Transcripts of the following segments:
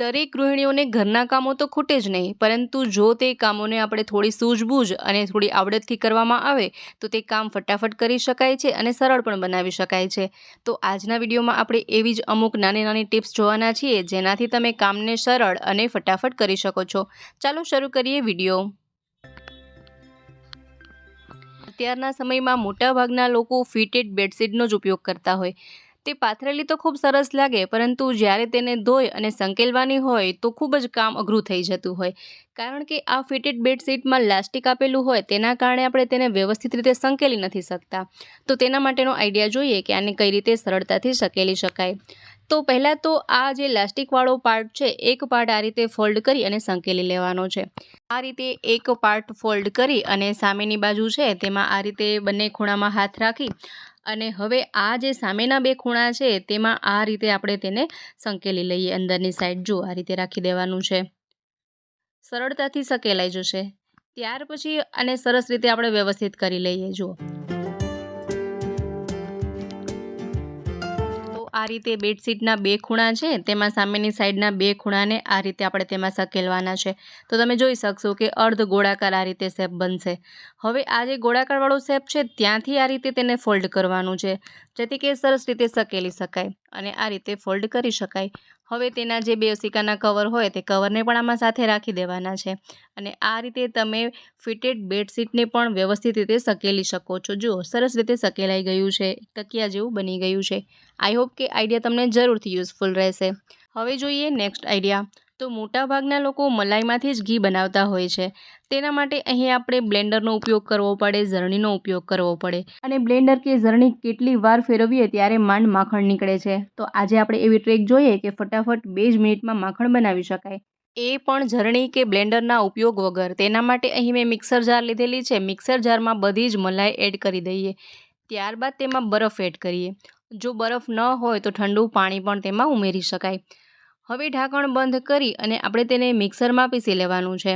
દરેક ગૃહિણીઓને ઘરના કામો તો ખૂટે જ નહીં, પરંતુ જો તે કામોને આપણે થોડી સૂઝબૂઝ અને થોડી આવડતથી કરવામાં આવે, તો તે કામ ફટાફટ કરી શકાય છે અને સરળ પણ બનાવી શકાય છે. તો આજના વિડીયોમાં આપણે એવી જ અમુક નાની નાની ટિપ્સ જોવાના છીએ, જેનાથી તમે કામને સરળ અને ફટાફટ કરી શકો છો. ચાલો શરૂ કરીએ વીડિયો. અત્યારના સમયમાં મોટાભાગના લોકો ફિટેડ બેડશીટનો જ ઉપયોગ કરતા હોય. તે પાથરેલી તો ખૂબ સરસ લાગે, પરંતુ જ્યારે તેને ધોઈ અને સંકેલવાની હોય તો ખૂબ જ કામ અઘરું થઈ જતું હોય. કારણ કે આ ફિટેડ બેડશીટમાં લાસ્ટિક આપેલું હોય તેના કારણે આપણે તેને વ્યવસ્થિત રીતે સંકેલી નથી શકતા. તો તેના માટેનો આઈડિયા જોઈએ કે આને કઈ રીતે સરળતાથી સંકેલી શકાય. તો પહેલાં તો આ જે લાસ્ટિકવાળો પાર્ટ છે, એક પાર્ટ આ રીતે ફોલ્ડ કરી અને સંકેલી લેવાનો છે. આ રીતે એક પાર્ટ ફોલ્ડ કરી અને સામેની બાજુ છે, તેમાં આ રીતે બંને ખૂણામાં હાથ રાખી અને હવે આ જે સામેના બે ખૂણા છે, તેમાં આ રીતે આપણે તેને સંકેલી લઈએ અંદરની સાઈડ જો આ રીતે રાખી દેવાનું છે. સરળતાથી સંકેલાઈ જશે. ત્યાર પછી આને સરસ રીતે આપણે વ્યવસ્થિત કરી લઈએ. જુઓ. આ રીતે બેડશીટના બે ખૂણા છે, તેમાં સામેની સાઈડના બે ખૂણાને આ રીતે આપણે તેમાં સકેલવાના છે. તો તમે જોઈ શકશો કે અર્ધ ગોળાકાર આ રીતે શેપ બનશે. હવે આ જે ગોળાકારવાળો શેપ છે, ત્યાંથી આ રીતે તેને ફોલ્ડ કરવાનું છે, જેથી કે સરસ રીતે સકેલી શકાય અને આ રીતે ફોલ્ડ કરી શકાય. હવે તેના જે બે સિક્કાના કવર હોય તે કવરને પણ આમાં સાથે રાખી દેવાના છે. અને આ રીતે તમે ફિટેડ બેડશીટને પણ વ્યવસ્થિત રીતે સકેલી શકો છો. જુઓ, સરસ રીતે સકેલાઈ ગયું છે તકિયા જેવું બની ગયું છે. આઈ હોપ કે આઈડિયા તમને જરૂરથી યુઝફુલ રહેશે. હવે જોઈએ નેક્સ્ટ આઈડિયા તો મોટાભાગના લોકો મલાઈમાંથી જ ઘી બનાવતા હોય છે. તેના માટે અહીં આપણે બ્લેન્ડરનો ઉપયોગ કરવો પડે, ઝરણીનો ઉપયોગ કરવો પડે અને બ્લેન્ડર કે ઝરણી કેટલી વાર ફેરવીએ ત્યારે માંડ માખણ નીકળે છે. તો આજે આપણે એવી ટ્રેક જોઈએ કે ફટાફટ બે જ મિનિટમાં માખણ બનાવી શકાય. એ પણ ઝરણી કે બ્લેન્ડરના ઉપયોગ વગર. તેના માટે અહીં મેં મિક્સર જાર લીધેલી છે. મિક્સર જારમાં બધી જ મલાઈ એડ કરી દઈએ. ત્યારબાદ તેમાં બરફ એડ કરીએ. જો બરફ ન હોય તો ઠંડુ પાણી પણ તેમાં ઉમેરી શકાય. હવે ઢાંકણ બંધ કરી અને આપણે તેને મિક્સરમાં પીસી લેવાનું છે.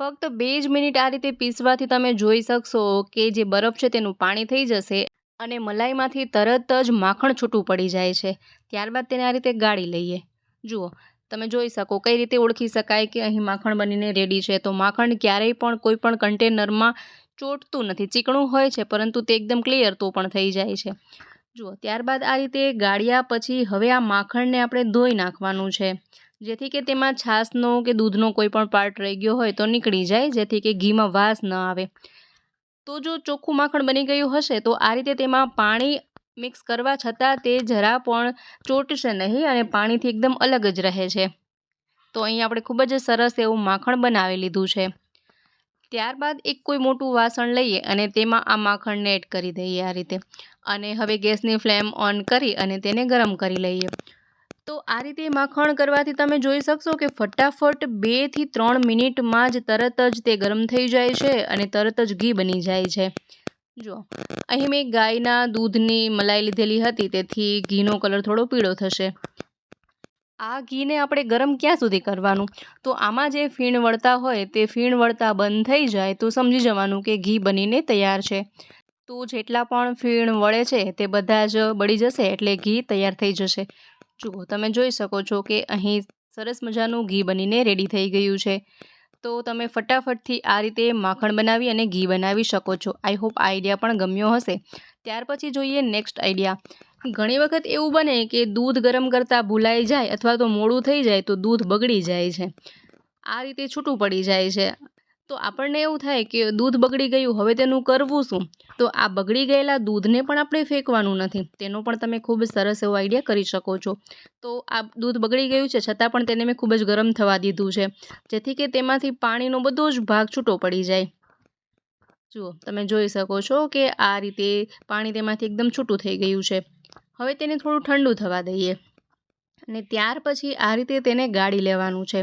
ફક્ત બે જ મિનિટ આ રીતે પીસવાથી તમે જોઈ શકશો કે જે બરફ છે તેનું પાણી થઈ જશે અને મલાઈમાંથી તરત જ માખણ છૂટું પડી જાય છે. ત્યારબાદ તેને આ રીતે ગાળી લઈએ. જુઓ, તમે જોઈ શકો કઈ રીતે ઓળખી શકાય કે અહીં માખણ બનીને રેડી છે. તો માખણ ક્યારેય પણ કોઈ પણ કન્ટેનરમાં ચોટતું નથી. ચીકણું હોય છે, પરંતુ તે એકદમ ક્લિયર તો પણ થઈ જાય છે. જુઓ, ત્યારબાદ આ રીતે ગાળ્યા પછી હવે આ માખણને આપણે ધોઈ નાખવાનું છે. જેથી કે તેમાં છાશનો કે દૂધનો કોઈ પણ પાર્ટ રહી ગયો હોય તો નીકળી જાય, જેથી કે ઘીમાં વાસ ન આવે. તો જો ચોખ્ખું માખણ બની ગયું હશે, તો આ રીતે તેમાં પાણી મિક્સ કરવા છતાં તે જરા પણ ચોટશે નહીં અને પાણીથી એકદમ અલગ જ રહે છે. તો અહીં આપણે ખૂબ જ સરસ એવું માખણ બનાવી લીધું છે. ત્યારબાદ એક કોઈ મોટું વાસણ લઈએ અને તેમાં આ માખણને એડ કરી દઈએ આ રીતે. અને હવે ગેસની ફ્લેમ ઓન કરી અને તેને ગરમ કરી લઈએ. તો આ રીતે માખણ કરવાથી તમે જોઈ શકશો કે ફટાફટ બેથી ત્રણ મિનિટમાં જ તરત જ તે ગરમ થઈ જાય છે અને તરત જ ઘી બની જાય છે. જુઓ, અહીં મેં ગાયના દૂધની મલાઈ લીધેલી હતી, તેથી ઘીનો કલર થોડો પીળો થશે. આ ઘીને આપણે ગરમ ક્યાં સુધી કરવાનું? તો આમાં જે ફીણ વળતા હોય તે ફીણ વળતા બંધ થઈ જાય તો સમજી જવાનું કે ઘી બનીને તૈયાર છે. તો જેટલા પણ ફીણ વળે છે તે બધા જ બળી જશે એટલે ઘી તૈયાર થઈ જશે. જુઓ, તમે જોઈ શકો છો કે અહીં સરસ મજાનું ઘી બનીને રેડી થઈ ગયું છે. તો તમે ફટાફટથી આ રીતે માખણ બનાવી અને ઘી બનાવી શકો છો. આઈ હોપ આઈડિયા પણ ગમ્યો હશે. ત્યાર પછી જોઈએ નેક્સ્ટ આઈડિયા. ઘણી વખત એવું બને કે દૂધ ગરમ કરતાં ભૂલાઈ જાય અથવા તો મોડું થઈ જાય તો દૂધ બગડી જાય છે. આ રીતે છૂટું પડી જાય છે. તો આપણને એવું થાય કે દૂધ બગડી ગયું, હવે તેનું કરવું શું? તો આ બગડી ગયેલા દૂધને પણ આપણે ફેંકવાનું નથી. તેનો પણ તમે ખૂબ સરસ એવો આઈડિયા કરી શકો છો. તો આ દૂધ બગડી ગયું છે, છતાં પણ તેને મેં ખૂબ જ ગરમ થવા દીધું છે. જેથી કે તેમાંથી પાણીનો બધો જ ભાગ છૂટો પડી જાય. જુઓ, તમે જોઈ શકો છો કે આ રીતે પાણી તેમાંથી એકદમ છૂટું થઈ ગયું છે. હવે તેને થોડું ઠંડુ થવા દઈએ. અને ત્યાર પછી આ રીતે તેને ગાળી લેવાનું છે.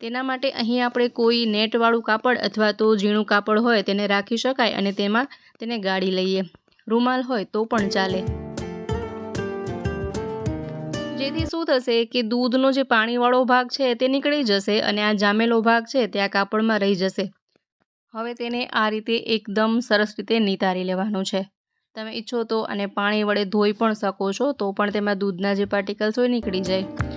તેના માટે અહીં આપણે કોઈ નેટવાળું કાપડ અથવા તો ઝીણું કાપડ હોય તેને રાખી શકાય અને તેમાં તેને ગાળી લઈએ. રૂમાલ હોય તો પણ ચાલે. જેથી શું થશે કે દૂધનો જે પાણીવાળો ભાગ છે તે નીકળી જશે અને આ જામેલો ભાગ છે તે આ કાપડમાં રહી જશે. હવે તેને આ રીતે એકદમ સરસ રીતે નિતારી લેવાનું છે. તમે ઈચ્છો તો અને પાણી વડે ધોઈ પણ શકો છો, તો પણ તેમાં દૂધના જે પાર્ટિકલ્સ હોય નીકળી જાય.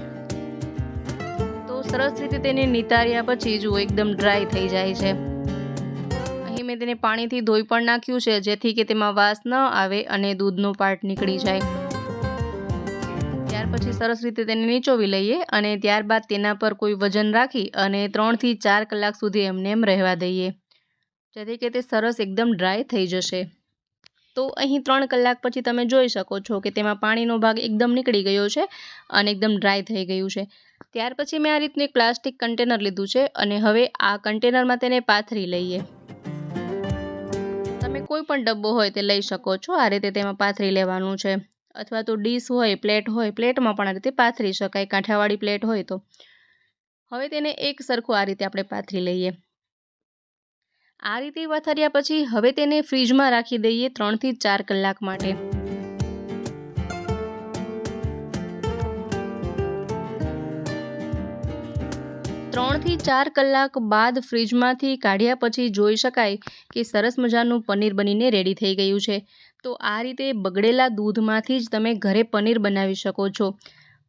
તો સરસ રીતે તેને નિતાર્યા પછી જુઓ એકદમ ડ્રાય થઈ જાય છે. અહીં મેં તેને પાણીથી ધોઈ પણ નાખ્યું છે, જેથી કે તેમાં વાસ ન આવે અને દૂધનો પાર્ટ નીકળી જાય. ત્યાર પછી સરસ રીતે તેને નીચોવી લઈએ અને ત્યારબાદ તેના પર કોઈ વજન રાખી અને ત્રણથી ચાર કલાક સુધી એમને એમ રહેવા દઈએ. જેથી કે તે સરસ એકદમ ડ્રાય થઈ જશે. તો અહીં ત્રણ કલાક પછી તમે જોઈ શકો છો કે તેમાં પાણીનો ભાગ એકદમ નીકળી ગયો છે અને એકદમ ડ્રાય થઈ ગયું છે. ત્યાર પછી મેં આ રીતનું એક પ્લાસ્ટિક કન્ટેનર લીધું છે અને હવે આ કન્ટેનરમાં તેને પાથરી લઈએ. તમે કોઈ પણ ડબ્બો હોય તે લઈ શકો છો, આ રીતે તેમાં પાથરી લેવાનું છે. અથવા તો ડીશ હોય, પ્લેટ હોય, પ્લેટમાં પણ આ રીતે પાથરી શકાય, કાંઠાવાળી પ્લેટ હોય તો. હવે તેને એક સરખું આ રીતે આપણે પાથરી લઈએ. આ રીતે વથાર્યા પછી હવે તેને ફ્રીજમાં રાખી દઈએ ત્રણથી ચાર કલાક માટે. ત્રણથી ચાર કલાક બાદ ફ્રીજમાંથી કાઢ્યા પછી જોઈ શકાય કે સરસ મજાનું પનીર બનીને રેડી થઈ ગયું છે. તો આ રીતે બગડેલા દૂધમાંથી જ તમે ઘરે પનીર બનાવી શકો છો.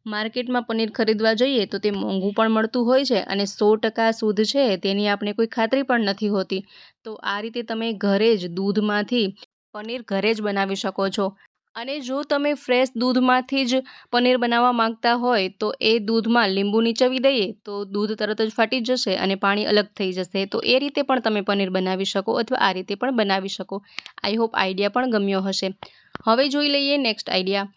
માર્કેટમાં પનીર ખરીદવા જઈએ તો તે મોંઘું પણ મળતું હોય છે અને સો ટકા શુદ્ધ છે, તેની આપણે કોઈ ખાતરી પણ નથી હોતી. તો આ રીતે તમે ઘરે જ દૂધમાંથી પનીર ઘરે જ બનાવી શકો છો. અને જો તમે ફ્રેશ દૂધમાંથી જ પનીર બનાવવા માંગતા હોય તો એ દૂધમાં લીંબુ નીચવી દઈએ તો દૂધ તરત જ ફાટી જશે અને પાણી અલગ થઈ જશે. તો એ રીતે પણ તમે પનીર બનાવી શકો અથવા આ રીતે પણ બનાવી શકો. આઈ હોપ આઈડિયા પણ ગમ્યો હશે. હવે જોઈ લઈએ નેક્સ્ટ આઈડિયા.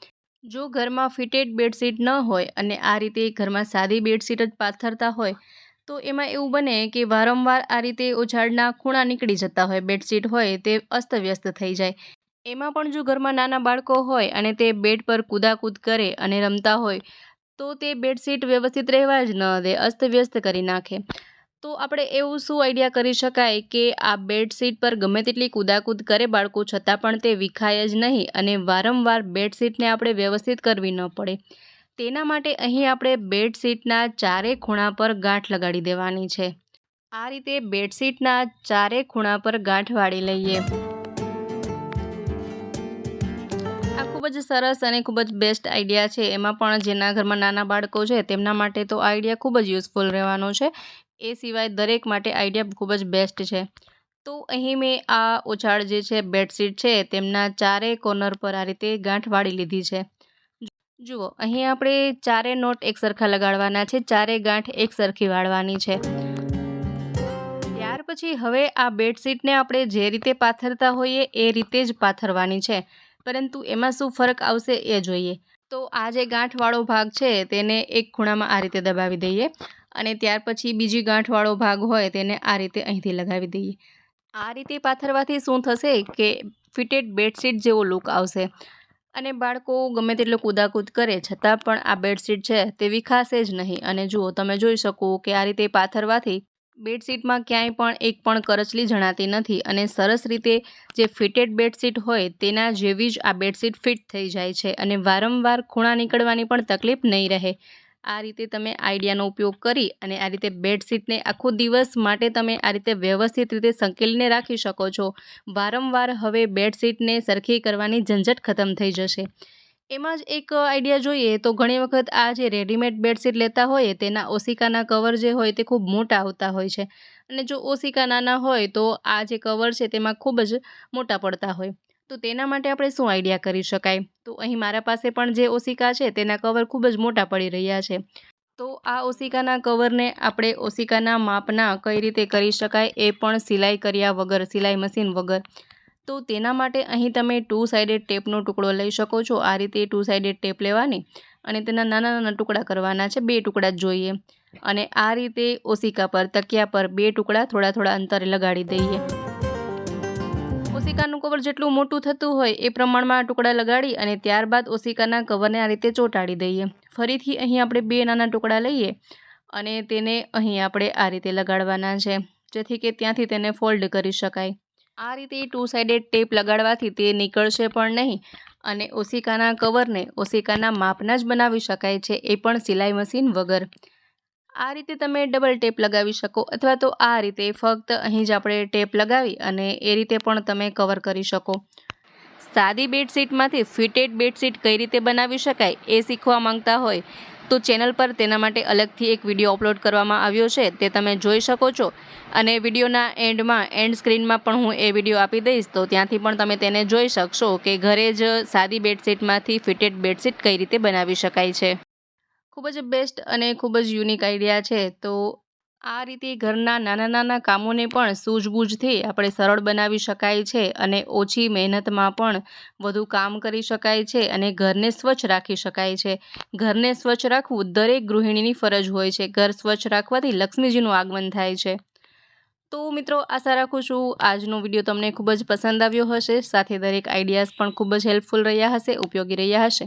જો ઘરમાં ફિટેડ બેડશીટ ન હોય અને આ રીતે ઘરમાં સાદી બેડશીટ જ પાથરતા હોય, તો એમાં એવું બને કે વારંવાર આ રીતે ઉછાળના ખૂણા નીકળી જતા હોય. બેડશીટ હોય તે અસ્તવ્યસ્ત થઈ જાય. એમાં પણ જો ઘરમાં નાના બાળકો હોય અને તે બેડ પર કૂદાકૂદ કરે અને રમતા હોય, તો તે બેડશીટ વ્યવસ્થિત રહેવા જ ન દે, અસ્તવ્યસ્ત કરી નાખે. તો આપણે એવું શું આઈડિયા કરી શકાય કે આ બેડશીટ પર ગમે તેટલી કુદાકૂદ કરે બાળકો છતાં પણ તે વિખાય જ નહીં અને વારંવાર બેડશીટને આપણે વ્યવસ્થિત કરવી ન પડે. તેના માટે અહીં આપણે બેડશીટના ચારે ખૂણા પર ગાંઠ લગાડી દેવાની છે. આ રીતે બેડશીટના ચારે ખૂણા પર ગાંઠ વાળી લઈએ. આ ખૂબ જ સરસ અને ખૂબ જ બેસ્ટ આઈડિયા છે. એમાં પણ જેના ઘરમાં નાના બાળકો છે તેમના માટે તો આઈડિયા ખૂબ જ યુઝફુલ રહેવાનો છે. એ સિવાય દરેક માટે આઈડિયા ખૂબ જ બેસ્ટ છે. તો અહીં મેં આ ઉછાળ જે છે બેડશીટ છે, તેમના ચારે કોર્નર પર આ રીતે ગાંઠ વાળી લીધી છે. જુઓ, અહીં આપણે ચારે નોટ એક સરખા લગાડવાના છે, ચારે ગાંઠ એક સરખી વાળવાની છે. ત્યાર પછી હવે આ બેડશીટને આપણે જે રીતે પાથરતા હોઈએ એ રીતે જ પાથરવાની છે. પરંતુ એમાં શું ફરક આવશે એ જોઈએ. તો આ જે ગાંઠવાળો ભાગ છે, તેને એક ખૂણામાં આ રીતે દબાવી દઈએ. અને ત્યાર પછી બીજી ગાંઠવાળો ભાગ હોય તેને આ રીતે અહીંથી લગાવી દઈએ. આ રીતે પાથરવાથી શું થશે કે ફિટેડ બેડશીટ જેવો લુક આવશે. અને બાળકો ગમે તેટલો કૂદાકૂદ કરે, છતાં પણ આ બેડશીટ છે તે વિખાશે જ નહીં. અને જુઓ, તમે જોઈ શકો કે આ રીતે પાથરવાથી બેડશીટમાં ક્યાંય પણ એક પણ કરચલી જણાતી નથી અને સરસ રીતે જે ફિટેડ બેડશીટ હોય તેના જેવી જ આ બેડશીટ ફિટ થઈ જાય છે અને વારંવાર ખૂણા નીકળવાની પણ તકલીફ નહીં રહે. આ રીતે તમે આઈડિયાનો ઉપયોગ કરી અને આ રીતે બેડશીટને આખો દિવસ માટે તમે આ રીતે વ્યવસ્થિત રીતે સંકેલીને રાખી શકો છો. વારંવાર હવે બેડશીટને સરખી કરવાની ઝંઝટ ખતમ થઈ જશે. એમાં જ એક આઈડિયા જોઈએ તો ઘણી વખત આ જે રેડીમેડ બેડશીટ લેતા હોઈએ તેના ઓશિકાના કવર જે હોય તે ખૂબ મોટા આવતા હોય છે. અને જો ઓશિકા નાના હોય તો આ જે કવર છે તેમાં ખૂબ જ મોટા પડતા હોય. તો તેના માટે આપણે શું આઈડિયા કરી શકાય? તો અહીં મારા પાસે પણ જે ઓશિકા છે તેના કવર ખૂબ જ મોટા પડી રહ્યા છે. તો આ ઓશિકાના કવરને આપણે ઓશિકાના માપના કઈ રીતે કરી શકાય એ પણ સિલાઈ કર્યા વગર, સિલાઈ મશીન વગર. તો તેના માટે અહીં તમે ટુ સાઇડેડ ટેપનો ટુકડો લઈ શકો છો. આ રીતે ટુ સાઇડેડ ટેપ લેવાની અને તેના નાના નાના ટુકડા કરવાના છે, બે ટુકડા જ જોઈએ. અને આ રીતે ઓશિકા પર, તકિયા પર બે ટુકડા થોડા થોડા અંતરે લગાડી દઈએ. ઓશિકાનું કવર જેટલું મોટું થતું હોય એ પ્રમાણમાં ટુકડા લગાડી અને ત્યારબાદ ઓશિકાના કવરને આ રીતે ચોંટાડી દઈએ. ફરીથી અહીં આપણે બે નાના ટુકડા લઈએ અને તેને અહીં આપણે આ રીતે લગાડવાના છે, જેથી કે ત્યાંથી તેને ફોલ્ડ કરી શકાય. આ રીતે ટુ સાઇડેડ ટેપ લગાડવાથી તે નીકળશે પણ નહીં અને ઓશિકાના કવરને ઓશિકાના માપના જ બનાવી શકાય છે એ પણ સિલાઈ મશીન વગર. આ રીતે તમે ડબલ ટેપ લગાવી શકો અથવા તો આ રીતે ફક્ત અહીં જ આપણે ટેપ લગાવી અને એ રીતે પણ તમે કવર કરી શકો. સાદી બેડશીટમાંથી ફિટેડ બેડશીટ કઈ રીતે બનાવી શકાય એ શીખવા માંગતા હોય તો ચેનલ પર તેના માટે અલગથી એક વીડિયો અપલોડ કરવામાં આવ્યો છે, તે તમે જોઈ શકો છો. અને વિડીયોના એન્ડમાં એન્ડ સ્ક્રીનમાં પણ હું એ વીડિયો આપી દઈશ, તો ત્યાંથી પણ તમે તેને જોઈ શકશો કે ઘરે જ સાદી બેડશીટમાંથી ફિટેડ બેડશીટ કઈ રીતે બનાવી શકાય છે. ખૂબ જ બેસ્ટ અને ખૂબ જ યુનિક આઈડિયા છે. તો આ રીતે ઘરના નાના નાના કામોને પણ સૂઝબૂઝથી આપણે સરળ બનાવી શકાય છે અને ઓછી મહેનતમાં પણ વધુ કામ કરી શકાય છે અને ઘરને સ્વચ્છ રાખી શકાય છે. ઘરને સ્વચ્છ રાખવું દરેક ગૃહિણીની ફરજ હોય છે. ઘર સ્વચ્છ રાખવાથી લક્ષ્મીજીનું આગમન થાય છે. તો મિત્રો, આશા રાખું છું આજનો વીડિયો તમને ખૂબ જ પસંદ આવ્યો હશે. સાથે દરેક આઈડિયાઝ પણ ખૂબ જ હેલ્પફુલ રહ્યા હશે, ઉપયોગી રહ્યા હશે.